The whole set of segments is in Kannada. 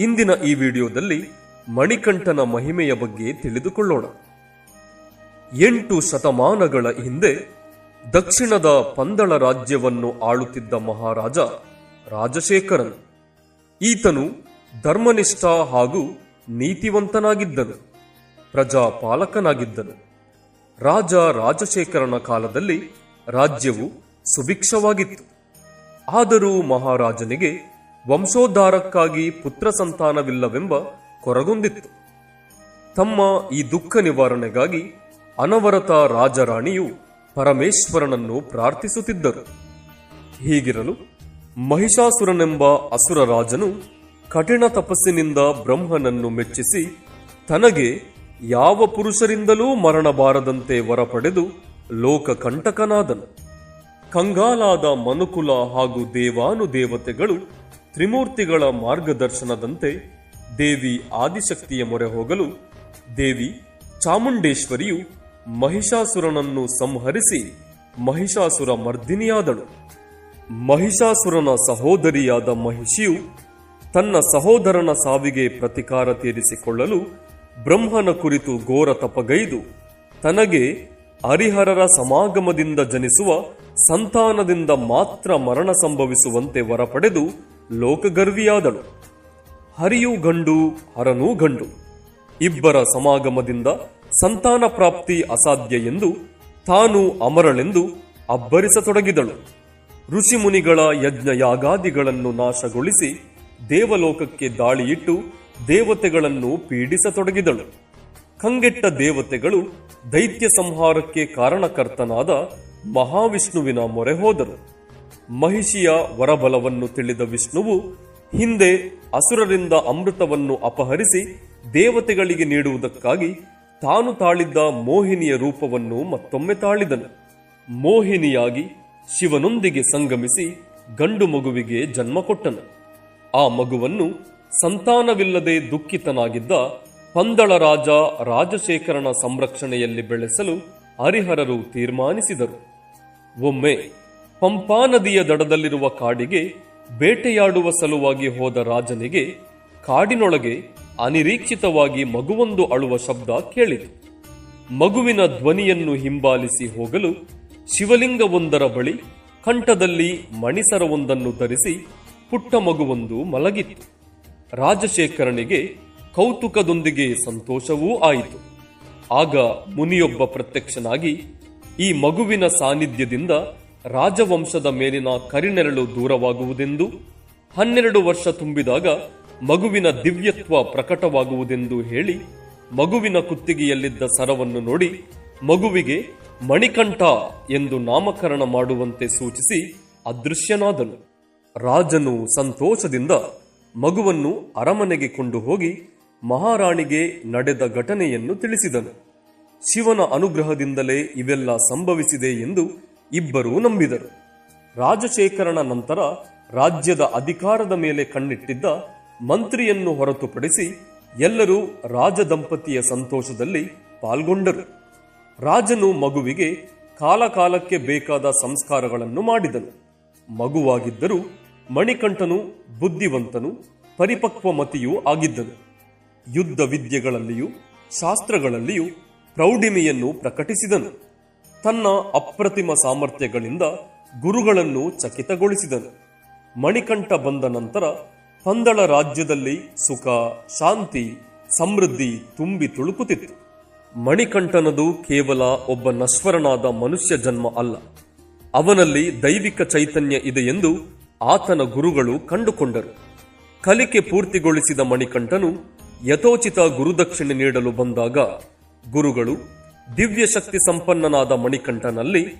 ಇಂದಿನ ಈ ವಿಡಿಯೋದಲ್ಲಿ ಮಣಿಕಂಠನ ಮಹಿಮೆಯ ಬಗ್ಗೆ ತಿಳಿದುಕೊಳ್ಳೋಣ. ಎಂಟು ಶತಮಾನಗಳ ಹಿಂದೆ ದಕ್ಷಿಣದ ಪಂದಳ ರಾಜ್ಯವನ್ನು ಆಳುತ್ತಿದ್ದ ಮಹಾರಾಜ ರಾಜಶೇಖರನ್. ಈತನು ಧರ್ಮನಿಷ್ಠ ಹಾಗೂ ನೀತಿವಂತನಾಗಿದ್ದನು, ಪ್ರಜಾಪಾಲಕನಾಗಿದ್ದನು. ರಾಜ ರಾಜಶೇಖರನ ಕಾಲದಲ್ಲಿ ರಾಜ್ಯವು ಸುಭಿಕ್ಷವಾಗಿತ್ತು. ಆದರೂ ಮಹಾರಾಜನಿಗೆ ವಂಶೋದ್ಧಾರಕ್ಕಾಗಿ ಪುತ್ರ ಸಂತಾನವಿಲ್ಲವೆಂಬ ಕೊರಗೊಂದಿತ್ತು ತಮ್ಮ ಈ ದುಃಖ ನಿವಾರಣೆಗಾಗಿ ಅನವರತ ರಾಜರಾಣಿಯು ಪರಮೇಶ್ವರನನ್ನು ಪ್ರಾರ್ಥಿಸುತ್ತಿದ್ದರು. ಹೀಗಿರಲು ಮಹಿಷಾಸುರನೆಂಬ ಅಸುರ ರಾಜನು ಕಠಿಣ ತಪಸ್ಸಿನಿಂದ ಬ್ರಹ್ಮನನ್ನು ಮೆಚ್ಚಿಸಿ ತನಗೆ ಯಾವ ಪುರುಷರಿಂದಲೂ ಮರಣ ಬಾರದಂತೆ ವರ ಪಡೆದು ಲೋಕ ಕಂಟಕನಾದನು ಕಂಗಾಲಾದ ಮನುಕುಲ ಹಾಗೂ ದೇವಾನುದೇವತೆಗಳು ತ್ರಿಮೂರ್ತಿಗಳ ಮಾರ್ಗದರ್ಶನದಂತೆ ದೇವಿ ಆದಿಶಕ್ತಿಯ ಮೊರೆ ಹೋಗಲು ದೇವಿ ಚಾಮುಂಡೇಶ್ವರಿಯು ಮಹಿಷಾಸುರನನ್ನು ಸಂಹರಿಸಿ ಮಹಿಷಾಸುರ ಮರ್ದಿನಿಯಾದಳು. ಮಹಿಷಾಸುರನ ಸಹೋದರಿಯಾದ ಮಹಿಷಿಯು ತನ್ನ ಸಹೋದರನ ಸಾವಿಗೆ ಪ್ರತಿಕಾರ ತೀರಿಸಿಕೊಳ್ಳಲು ಬ್ರಹ್ಮನ ಕುರಿತು ಘೋರ ತಪಗೈದು ತನಗೆ ಹರಿಹರರ ಸಮಾಗಮದಿಂದ ಜನಿಸುವ ಸಂತಾನದಿಂದ ಮಾತ್ರ ಮರಣ ಸಂಭವಿಸುವಂತೆ ವರ ಪಡೆದು ಲೋಕಗರ್ವಿಯಾದಳು. ಹರಿಯೂ ಗಂಡು, ಹರನೂ ಗಂಡು. ಇಬ್ಬರ ಸಮಾಗಮದಿಂದ ಸಂತಾನ ಪ್ರಾಪ್ತಿ ಅಸಾಧ್ಯ ಎಂದು ತಾನು ಅಮರಳೆಂದು ಅಬ್ಬರಿಸತೊಡಗಿದಳು. ಋಷಿಮುನಿಗಳ ಯಜ್ಞ ಯಾಗಾದಿಗಳನ್ನು ನಾಶಗೊಳಿಸಿ ದೇವಲೋಕಕ್ಕೆ ದಾಳಿಯಿಟ್ಟು ದೇವತೆಗಳನ್ನು ಪೀಡಿಸತೊಡಗಿದಳು. ಕಂಗೆಟ್ಟ ದೇವತೆಗಳು ದೈತ್ಯ ಸಂಹಾರಕ್ಕೆ ಕಾರಣಕರ್ತನಾದ ಮಹಾವಿಷ್ಣುವಿನ ಮೊರೆ ಹೋದರು. ಮಹಿಷಿಯ ವರಬಲವನ್ನು ತಿಳಿದ ವಿಷ್ಣುವು ಹಿಂದೆ ಅಸುರರಿಂದ ಅಮೃತವನ್ನು ಅಪಹರಿಸಿ ದೇವತೆಗಳಿಗೆ ನೀಡುವುದಕ್ಕಾಗಿ ತಾನು ತಾಳಿದ್ದ ಮೋಹಿನಿಯ ರೂಪವನ್ನು ಮತ್ತೊಮ್ಮೆ ತಾಳಿದನು. ಮೋಹಿನಿಯಾಗಿ ಶಿವನೊಂದಿಗೆ ಸಂಗಮಿಸಿ ಗಂಡು ಮಗುವಿಗೆ ಜನ್ಮ ಕೊಟ್ಟನು. ಆ ಮಗುವನ್ನು ಸಂತಾನವಿಲ್ಲದೆ ದುಃಖಿತನಾಗಿದ್ದ ಪಂದಳ ರಾಜ ರಾಜಶೇಖರನ ಸಂರಕ್ಷಣೆಯಲ್ಲಿ ಬೆಳೆಸಲು ಹರಿಹರರು ತೀರ್ಮಾನಿಸಿದರು. ಒಮ್ಮೆ ಪಂಪಾ ನದಿಯ ದಡದಲ್ಲಿರುವ ಕಾಡಿಗೆ ಬೇಟೆಯಾಡುವ ಸಲುವಾಗಿ ಹೋದ ರಾಜನಿಗೆ ಕಾಡಿನೊಳಗೆ ಅನಿರೀಕ್ಷಿತವಾಗಿ ಮಗುವೊಂದು ಅಳುವ ಶಬ್ದ ಕೇಳಿತು. ಮಗುವಿನ ಧ್ವನಿಯನ್ನು ಹಿಂಬಾಲಿಸಿ ಹೋಗಲು ಶಿವಲಿಂಗವೊಂದರ ಬಳಿ ಕಂಠದಲ್ಲಿ ಮಣಿಸರವೊಂದನ್ನು ಧರಿಸಿ ಪುಟ್ಟ ಮಗುವೊಂದು ಮಲಗಿತ್ತು. ರಾಜಶೇಖರನಿಗೆ ಕೌತುಕದೊಂದಿಗೆ ಸಂತೋಷವೂ ಆಯಿತು. ಆಗ ಮುನಿಯೊಬ್ಬ ಪ್ರತ್ಯಕ್ಷನಾಗಿ ಈ ಮಗುವಿನ ಸಾನ್ನಿಧ್ಯದಿಂದ ರಾಜವಂಶದ ಮೇಲಿನ ಕರಿನೆರಳು ದೂರವಾಗುವುದೆಂದು, ಹನ್ನೆರಡು ವರ್ಷ ತುಂಬಿದಾಗ ಮಗುವಿನ ದಿವ್ಯತ್ವ ಪ್ರಕಟವಾಗುವುದೆಂದು ಹೇಳಿ, ಮಗುವಿನ ಕುತ್ತಿಗೆಯಲ್ಲಿದ್ದ ಸರವನ್ನು ನೋಡಿ ಮಗುವಿಗೆ ಮಣಿಕಂಠ ಎಂದು ನಾಮಕರಣ ಮಾಡುವಂತೆ ಸೂಚಿಸಿ ಅದೃಶ್ಯನಾದನು. ರಾಜನು ಸಂತೋಷದಿಂದ ಮಗುವನ್ನು ಅರಮನೆಗೆ ಕೊಂಡು ಹೋಗಿ ಮಹಾರಾಣಿಗೆ ನಡೆದ ಘಟನೆಯನ್ನು ತಿಳಿಸಿದನು. ಶಿವನ ಅನುಗ್ರಹದಿಂದಲೇ ಇವೆಲ್ಲ ಸಂಭವಿಸಿದೆ ಎಂದು ಇಬ್ಬರೂ ನಂಬಿದರು. ರಾಜಶೇಖರನ ನಂತರ ರಾಜ್ಯದ ಅಧಿಕಾರದ ಮೇಲೆ ಕಣ್ಣಿಟ್ಟಿದ್ದ ಮಂತ್ರಿಯನ್ನು ಹೊರತುಪಡಿಸಿ ಎಲ್ಲರೂ ರಾಜದಂಪತಿಯ ಸಂತೋಷದಲ್ಲಿ ಪಾಲ್ಗೊಂಡರು. ರಾಜನು ಮಗುವಿಗೆ ಕಾಲಕಾಲಕ್ಕೆ ಬೇಕಾದ ಸಂಸ್ಕಾರಗಳನ್ನು ಮಾಡಿದನು. ಮಗುವಾಗಿದ್ದರೂ ಮಣಿಕಂಠನು ಬುದ್ಧಿವಂತನು, ಪರಿಪಕ್ವಮತಿಯೂ ಆಗಿದ್ದನು. ಯುದ್ಧ ವಿದ್ಯೆಗಳಲ್ಲಿಯೂ ಶಾಸ್ತ್ರಗಳಲ್ಲಿಯೂ ಪ್ರೌಢಿಮೆಯನ್ನು ಪ್ರಕಟಿಸಿದನು. ತನ್ನ ಅಪ್ರತಿಮ ಸಾಮರ್ಥ್ಯಗಳಿಂದ ಗುರುಗಳನ್ನು ಚಕಿತಗೊಳಿಸಿದನು. ಮಣಿಕಂಠ ಬಂದ ನಂತರ ಪಂದಳ ರಾಜ್ಯದಲ್ಲಿ ಸುಖ, ಶಾಂತಿ, ಸಮೃದ್ಧಿ ತುಂಬಿ ತುಳುಕುತ್ತಿತ್ತು. ಮಣಿಕಂಠನದು ಕೇವಲ ಒಬ್ಬ ನಶ್ವರನಾದ ಮನುಷ್ಯ ಜನ್ಮ ಅಲ್ಲ. ಅವನಲ್ಲಿ ದೈವಿಕ ಚೈತನ್ಯ ಇದೆ ಎಂದು ಆತನ ಗುರುಗಳು ಕಂಡುಕೊಂಡರು. ಕಲಿಕೆ ಪೂರ್ತಿಗೊಳಿಸಿದ ಮಣಿಕಂಠನು ಯಥೋಚಿತ ಗುರುದಕ್ಷಿಣೆ ನೀಡಲು ಬಂದಾಗ ಗುರುಗಳು ದಿವ್ಯ ಶಕ್ತಿ ಸಂಪನ್ನನಾದ ಮಣಿಕಂಠನಲ್ಲಿ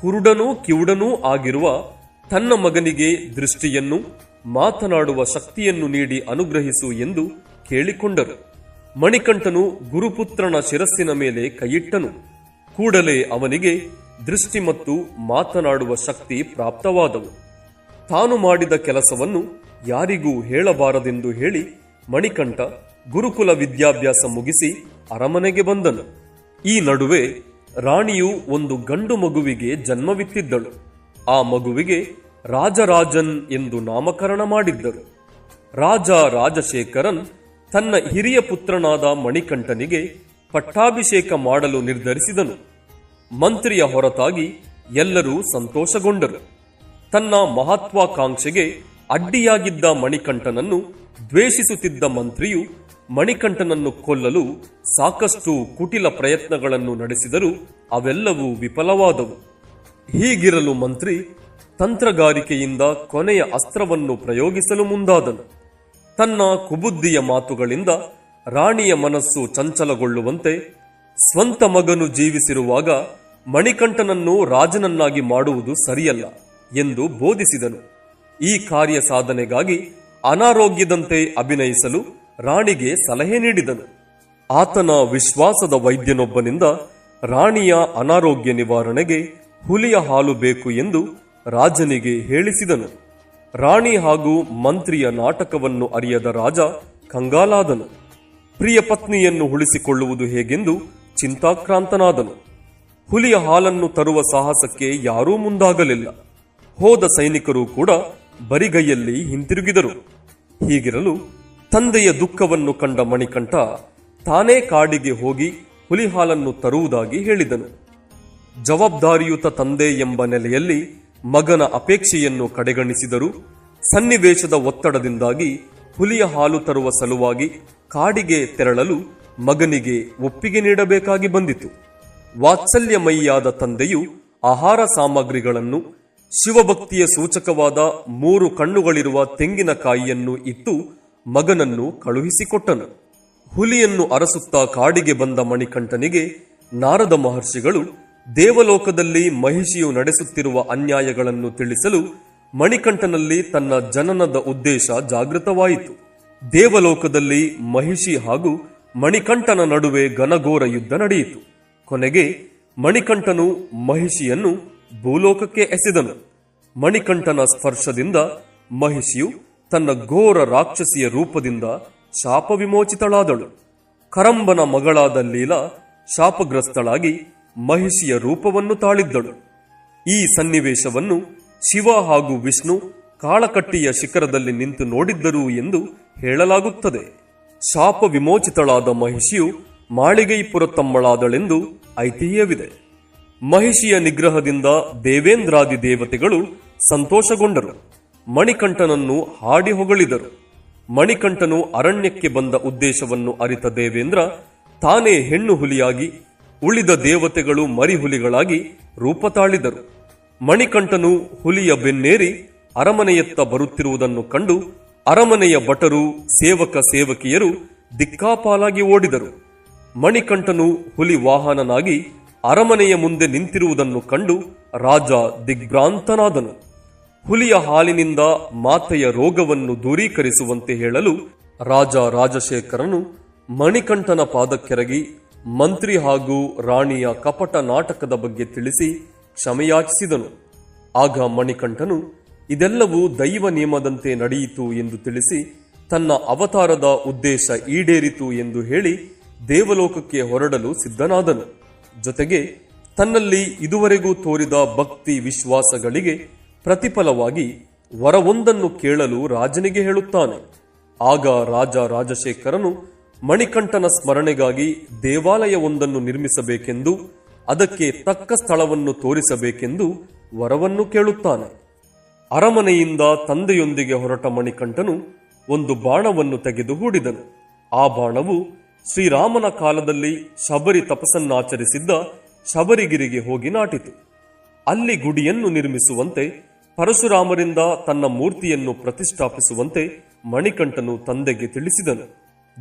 ಕುರುಡನೂ ಕಿವುಡನೂ ಆಗಿರುವ ತನ್ನ ಮಗನಿಗೆ ದೃಷ್ಟಿಯನ್ನು, ಮಾತನಾಡುವ ಶಕ್ತಿಯನ್ನು ನೀಡಿ ಅನುಗ್ರಹಿಸು ಎಂದು ಕೇಳಿಕೊಂಡರು. ಮಣಿಕಂಠನು ಗುರುಪುತ್ರನ ಶಿರಸ್ಸಿನ ಮೇಲೆ ಕೈಯಿಟ್ಟನು. ಕೂಡಲೇ ಅವನಿಗೆ ದೃಷ್ಟಿ ಮತ್ತು ಮಾತನಾಡುವ ಶಕ್ತಿ ಪ್ರಾಪ್ತವಾದವು. ತಾನು ಮಾಡಿದ ಕೆಲಸವನ್ನು ಯಾರಿಗೂ ಹೇಳಬಾರದೆಂದು ಹೇಳಿ ಮಣಿಕಂಠ ಗುರುಕುಲ ವಿದ್ಯಾಭ್ಯಾಸ ಮುಗಿಸಿ ಅರಮನೆಗೆ ಬಂದನು. ಈ ನಡುವೆ ರಾಣಿಯು ಒಂದು ಗಂಡು ಮಗುವಿಗೆ ಜನ್ಮವಿತ್ತಿದ್ದಳು. ಆ ಮಗುವಿಗೆ ರಾಜರಾಜನ್ ಎಂದು ನಾಮಕರಣ ಮಾಡಿದ್ದರು. ರಾಜ ರಾಜಶೇಖರನ್ ತನ್ನ ಹಿರಿಯ ಪುತ್ರನಾದ ಮಣಿಕಂಠನಿಗೆ ಪಟ್ಟಾಭಿಷೇಕ ಮಾಡಲು ನಿರ್ಧರಿಸಿದನು. ಮಂತ್ರಿಯ ಹೊರತಾಗಿ ಎಲ್ಲರೂ ಸಂತೋಷಗೊಂಡರು. ತನ್ನ ಮಹತ್ವಾಕಾಂಕ್ಷೆಗೆ ಅಡ್ಡಿಯಾಗಿದ್ದ ಮಣಿಕಂಠನನ್ನು ದ್ವೇಷಿಸುತ್ತಿದ್ದ ಮಂತ್ರಿಯು ಮಣಿಕಂಠನನ್ನು ಕೊಲ್ಲಲು ಸಾಕಷ್ಟು ಕುಟಿಲ ಪ್ರಯತ್ನಗಳನ್ನು ನಡೆಸಿದರೂ ಅವೆಲ್ಲವೂ ವಿಫಲವಾದವು. ಹೀಗಿರಲು ಮಂತ್ರಿ ತಂತ್ರಗಾರಿಕೆಯಿಂದ ಕೊನೆಯ ಅಸ್ತ್ರವನ್ನು ಪ್ರಯೋಗಿಸಲು ಮುಂದಾದನು. ತನ್ನ ಕುಬುದ್ಧಿಯ ಮಾತುಗಳಿಂದ ರಾಣಿಯ ಮನಸ್ಸು ಚಂಚಲಗೊಳ್ಳುವಂತೆ ಸ್ವಂತ ಮಗನು ಜೀವಿಸಿರುವಾಗ ಮಣಿಕಂಠನನ್ನು ರಾಜನನ್ನಾಗಿ ಮಾಡುವುದು ಸರಿಯಲ್ಲ ಎಂದು ಬೋಧಿಸಿದನು. ಈ ಕಾರ್ಯ ಸಾಧನೆಗಾಗಿ ಅನಾರೋಗ್ಯದಂತೆ ಅಭಿನಯಿಸಲು ರಾಣಿಗೆ ಸಲಹೆ ನೀಡಿದನು. ಆತನ ವಿಶ್ವಾಸದ ವೈದ್ಯನೊಬ್ಬನಿಂದ ರಾಣಿಯ ಅನಾರೋಗ್ಯ ನಿವಾರಣೆಗೆ ಹುಲಿಯ ಹಾಲು ಬೇಕು ಎಂದು ರಾಜನಿಗೆ ಹೇಳಿಸಿದನು. ರಾಣಿ ಹಾಗೂ ಮಂತ್ರಿಯ ನಾಟಕವನ್ನು ಅರಿಯದ ರಾಜ ಕಂಗಾಲಾದನು. ಪ್ರಿಯ ಪತ್ನಿಯನ್ನು ಉಳಿಸಿಕೊಳ್ಳುವುದು ಹೇಗೆಂದು ಚಿಂತಾಕ್ರಾಂತನಾದನು. ಹುಲಿಯ ಹಾಲನ್ನು ತರುವ ಸಾಹಸಕ್ಕೆ ಯಾರೂ ಮುಂದಾಗಲಿಲ್ಲ. ಹೋದ ಸೈನಿಕರು ಕೂಡ ಬರಿಗೈಯಲ್ಲಿ ಹಿಂತಿರುಗಿದರು. ಹೀಗಿರಲು ತಂದೆಯ ದುಃಖವನ್ನು ಕಂಡ ಮಣಿಕಂಠ ತಾನೇ ಕಾಡಿಗೆ ಹೋಗಿ ಹುಲಿ ಹಾಲನ್ನು ತರುವುದಾಗಿ ಹೇಳಿದನು. ಜವಾಬ್ದಾರಿಯುತ ತಂದೆ ಎಂಬ ನೆಲೆಯಲ್ಲಿ ಮಗನ ಅಪೇಕ್ಷೆಯನ್ನು ಕಡೆಗಣಿಸಿದರು ಸನ್ನಿವೇಶದ ಒತ್ತಡದಿಂದಾಗಿ ಹುಲಿಯ ಹಾಲು ತರುವ ಸಲುವಾಗಿ ಕಾಡಿಗೆ ತೆರಳಲು ಮಗನಿಗೆ ಒಪ್ಪಿಗೆ ನೀಡಬೇಕಾಗಿ ಬಂದಿತು. ವಾತ್ಸಲ್ಯಮಯಿಯಾದ ತಂದೆಯು ಆಹಾರ ಸಾಮಗ್ರಿಗಳನ್ನು ಶಿವಭಕ್ತಿಯ ಸೂಚಕವಾದ ಮೂರು ಕಣ್ಣುಗಳಿರುವ ತೆಂಗಿನಕಾಯಿಯನ್ನು ಇತ್ತು ಮಗನನ್ನು ಕಳುಹಿಸಿಕೊಟ್ಟನು. ಹುಲಿಯನ್ನು ಅರಸುತ್ತಾ ಕಾಡಿಗೆ ಬಂದ ಮಣಿಕಂಠನಿಗೆ ನಾರದ ಮಹರ್ಷಿಗಳು ದೇವಲೋಕದಲ್ಲಿ ಮಹಿಷಿಯು ನಡೆಸುತ್ತಿರುವ ಅನ್ಯಾಯಗಳನ್ನು ತಿಳಿಸಲು ಮಣಿಕಂಠನಲ್ಲಿ ತನ್ನ ಜನನದ ಉದ್ದೇಶ ಜಾಗೃತವಾಯಿತು. ದೇವಲೋಕದಲ್ಲಿ ಮಹಿಷಿ ಹಾಗೂ ಮಣಿಕಂಠನ ನಡುವೆ ಘನಘೋರ ಯುದ್ಧ ನಡೆಯಿತು. ಕೊನೆಗೆ ಮಣಿಕಂಠನು ಮಹಿಷಿಯನ್ನು ಭೂಲೋಕಕ್ಕೆ ಎಸೆದನು. ಮಣಿಕಂಠನ ಸ್ಪರ್ಶದಿಂದ ಮಹಿಷಿಯು ತನ್ನ ಘೋರ ರಾಕ್ಷಸಿಯ ರೂಪದಿಂದ ಶಾಪ ವಿಮೋಚಿತಳಾದಳು ಕರಂಬನ ಮಗಳಾದ ಲೀಲಾ ಶಾಪಗ್ರಸ್ತಳಾಗಿ ಮಹಿಷಿಯ ರೂಪವನ್ನು ತಾಳಿದ್ದಳು. ಈ ಸನ್ನಿವೇಶವನ್ನು ಶಿವ ಹಾಗೂ ವಿಷ್ಣು ಕಾಳಕಟ್ಟಿಯ ಶಿಖರದಲ್ಲಿ ನಿಂತು ನೋಡಿದ್ದರು ಎಂದು ಹೇಳಲಾಗುತ್ತದೆ. ಶಾಪ ವಿಮೋಚಿತಳಾದ ಮಹಿಷಿಯು ಮಾಳಿಗೈಪುರ ತಮ್ಮಳಾದಳೆಂದು ಐತಿಹ್ಯವಿದೆ. ಮಹಿಷಿಯ ನಿಗ್ರಹದಿಂದ ದೇವೇಂದ್ರಾದಿ ದೇವತೆಗಳು ಸಂತೋಷಗೊಂಡರು. ಮಣಿಕಂಠನನ್ನು ಹಾಡಿ ಹೊಗಳಿದರು. ಮಣಿಕಂಠನು ಅರಣ್ಯಕ್ಕೆ ಬಂದ ಉದ್ದೇಶವನ್ನು ಅರಿತ ದೇವೇಂದ್ರ ತಾನೇ ಹೆಣ್ಣು ಹುಲಿಯಾಗಿ, ಉಳಿದ ದೇವತೆಗಳು ಮರಿಹುಲಿಗಳಾಗಿ ರೂಪ ತಾಳಿದರು. ಮಣಿಕಂಠನು ಹುಲಿಯ ಬೆನ್ನೇರಿ ಅರಮನೆಯತ್ತ ಬರುತ್ತಿರುವುದನ್ನು ಕಂಡು ಅರಮನೆಯ ಭಟರು, ಸೇವಕ ಸೇವಕಿಯರು ದಿಕ್ಕಾಪಾಲಾಗಿ ಓಡಿದರು. ಮಣಿಕಂಠನು ಹುಲಿ ವಾಹನನಾಗಿ ಅರಮನೆಯ ಮುಂದೆ ನಿಂತಿರುವುದನ್ನು ಕಂಡು ರಾಜ ದಿಗ್ಭ್ರಾಂತನಾದನು. ಹುಲಿಯ ಹಾಲಿನಿಂದ ಮಾತೆಯ ರೋಗವನ್ನು ದೂರೀಕರಿಸುವಂತೆ ಹೇಳಲು ರಾಜ ರಾಜಶೇಖರನು ಮಣಿಕಂಠನ ಪಾದಕ್ಕೆರಗಿ ಮಂತ್ರಿ ಹಾಗೂ ರಾಣಿಯ ಕಪಟ ನಾಟಕದ ಬಗ್ಗೆ ತಿಳಿಸಿ ಕ್ಷಮೆಯಾಚಿಸಿದನು. ಆಗ ಮಣಿಕಂಠನು, ಇದೆಲ್ಲವೂ ದೈವ ನಿಯಮದಂತೆ ನಡೆಯಿತು ಎಂದು ತಿಳಿಸಿ ತನ್ನ ಅವತಾರದ ಉದ್ದೇಶ ಈಡೇರಿತು ಎಂದು ಹೇಳಿ ದೇವಲೋಕಕ್ಕೆ ಹೊರಡಲು ಸಿದ್ಧನಾದನು. ಜೊತೆಗೆ ತನ್ನಲ್ಲಿ ಇದುವರೆಗೂ ತೋರಿದ ಭಕ್ತಿ ವಿಶ್ವಾಸಗಳಿಗೆ ಪ್ರತಿಫಲವಾಗಿ ವರವೊಂದನ್ನು ಕೇಳಲು ರಾಜನಿಗೆ ಹೇಳುತ್ತಾನೆ. ಆಗ ರಾಜ ರಾಜಶೇಖರನು ಮಣಿಕಂಠನ ಸ್ಮರಣೆಗಾಗಿ ದೇವಾಲಯವೊಂದನ್ನು ನಿರ್ಮಿಸಬೇಕೆಂದು, ಅದಕ್ಕೆ ತಕ್ಕ ಸ್ಥಳವನ್ನು ತೋರಿಸಬೇಕೆಂದು ವರವನ್ನು ಕೇಳುತ್ತಾನೆ. ಅರಮನೆಯಿಂದ ತಂದೆಯೊಂದಿಗೆ ಹೊರಟ ಮಣಿಕಂಠನು ಒಂದು ಬಾಣವನ್ನು ತೆಗೆದು ಹೂಡಿದನು. ಆ ಬಾಣವು ಶ್ರೀರಾಮನ ಕಾಲದಲ್ಲಿ ಶಬರಿ ತಪಸ್ಸನ್ನಾಚರಿಸಿದ್ದ ಶಬರಿಗಿರಿಗೆ ಹೋಗಿ ನಾಟಿತು. ಅಲ್ಲಿ ಗುಡಿಯನ್ನು ನಿರ್ಮಿಸುವಂತೆ, ಪರಶುರಾಮರಿಂದ ತನ್ನ ಮೂರ್ತಿಯನ್ನು ಪ್ರತಿಷ್ಠಾಪಿಸುವಂತೆ ಮಣಿಕಂಠನು ತಂದೆಗೆ ತಿಳಿಸಿದನು.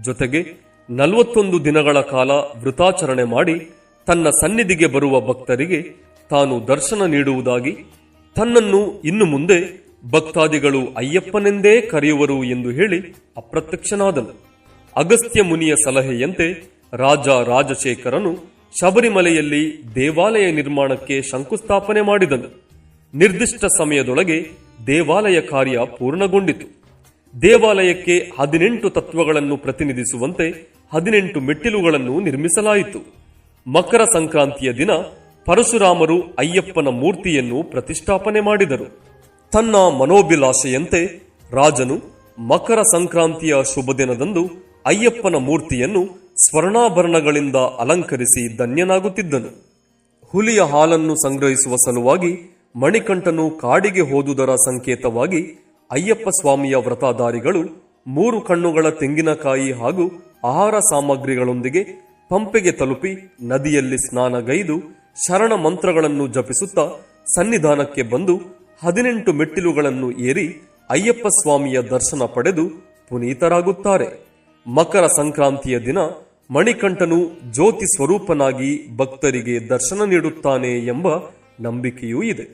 ಜೊತೆಗೆ ನಲವತ್ತೊಂದು ದಿನಗಳ ಕಾಲ ವೃತಾಚರಣೆ ಮಾಡಿ ತನ್ನ ಸನ್ನಿಧಿಗೆ ಬರುವ ಭಕ್ತರಿಗೆ ತಾನು ದರ್ಶನ ನೀಡುವುದಾಗಿ, ತನ್ನನ್ನು ಇನ್ನು ಮುಂದೆ ಭಕ್ತಾದಿಗಳು ಅಯ್ಯಪ್ಪನೆಂದೇ ಕರೆಯುವರು ಎಂದು ಹೇಳಿ ಅಪ್ರತ್ಯಕ್ಷನಾದನು. ಅಗಸ್ತ್ಯ ಮುನಿಯ ಸಲಹೆಯಂತೆ ರಾಜ ರಾಜಶೇಖರನು ಶಬರಿಮಲೆಯಲ್ಲಿ ದೇವಾಲಯ ನಿರ್ಮಾಣಕ್ಕೆ ಶಂಕುಸ್ಥಾಪನೆ ಮಾಡಿದನು. ನಿರ್ದಿಷ್ಟ ಸಮಯದೊಳಗೆ ದೇವಾಲಯ ಕಾರ್ಯ ಪೂರ್ಣಗೊಂಡಿತು. ದೇವಾಲಯಕ್ಕೆ ಹದಿನೆಂಟು ತತ್ವಗಳನ್ನು ಪ್ರತಿನಿಧಿಸುವಂತೆ ಹದಿನೆಂಟು ಮೆಟ್ಟಿಲುಗಳನ್ನು ನಿರ್ಮಿಸಲಾಯಿತು. ಮಕರ ಸಂಕ್ರಾಂತಿಯ ದಿನ ಪರಶುರಾಮರು ಅಯ್ಯಪ್ಪನ ಮೂರ್ತಿಯನ್ನು ಪ್ರತಿಷ್ಠಾಪನೆ ಮಾಡಿದರು. ತನ್ನ ಮನೋಭಿಲಾಷೆಯಂತೆ ರಾಜನು ಮಕರ ಸಂಕ್ರಾಂತಿಯ ಶುಭ ದಿನದಂದು ಅಯ್ಯಪ್ಪನ ಮೂರ್ತಿಯನ್ನು ಸ್ವರ್ಣಾಭರಣಗಳಿಂದ ಅಲಂಕರಿಸಿ ಧನ್ಯನಾಗುತ್ತಿದ್ದನು. ಹುಲಿಯ ಹಾಲನ್ನು ಸಂಗ್ರಹಿಸುವ ಸಲುವಾಗಿ ಮಣಿಕಂಠನು ಕಾಡಿಗೆ ಹೋದುದರ ಸಂಕೇತವಾಗಿ ಅಯ್ಯಪ್ಪ ಸ್ವಾಮಿಯ ವ್ರತಧಾರಿಗಳು ಮೂರು ಕಣ್ಣುಗಳ ತೆಂಗಿನಕಾಯಿ ಹಾಗೂ ಆಹಾರ ಸಾಮಗ್ರಿಗಳೊಂದಿಗೆ ಪಂಪೆಗೆ ತಲುಪಿ ನದಿಯಲ್ಲಿ ಸ್ನಾನಗೈದು ಶರಣ ಮಂತ್ರಗಳನ್ನು ಜಪಿಸುತ್ತಾ ಸನ್ನಿಧಾನಕ್ಕೆ ಬಂದು ಹದಿನೆಂಟು ಮೆಟ್ಟಿಲುಗಳನ್ನು ಏರಿ ಅಯ್ಯಪ್ಪ ಸ್ವಾಮಿಯ ದರ್ಶನ ಪಡೆದು ಪುನೀತರಾಗುತ್ತಾರೆ. ಮಕರ ಸಂಕ್ರಾಂತಿಯ ದಿನ ಮಣಿಕಂಠನು ಜ್ಯೋತಿ ಸ್ವರೂಪನಾಗಿ ಭಕ್ತರಿಗೆ ದರ್ಶನ ನೀಡುತ್ತಾನೆ ಎಂಬ ನಂಬಿಕೆಯೂ ಇದೆ.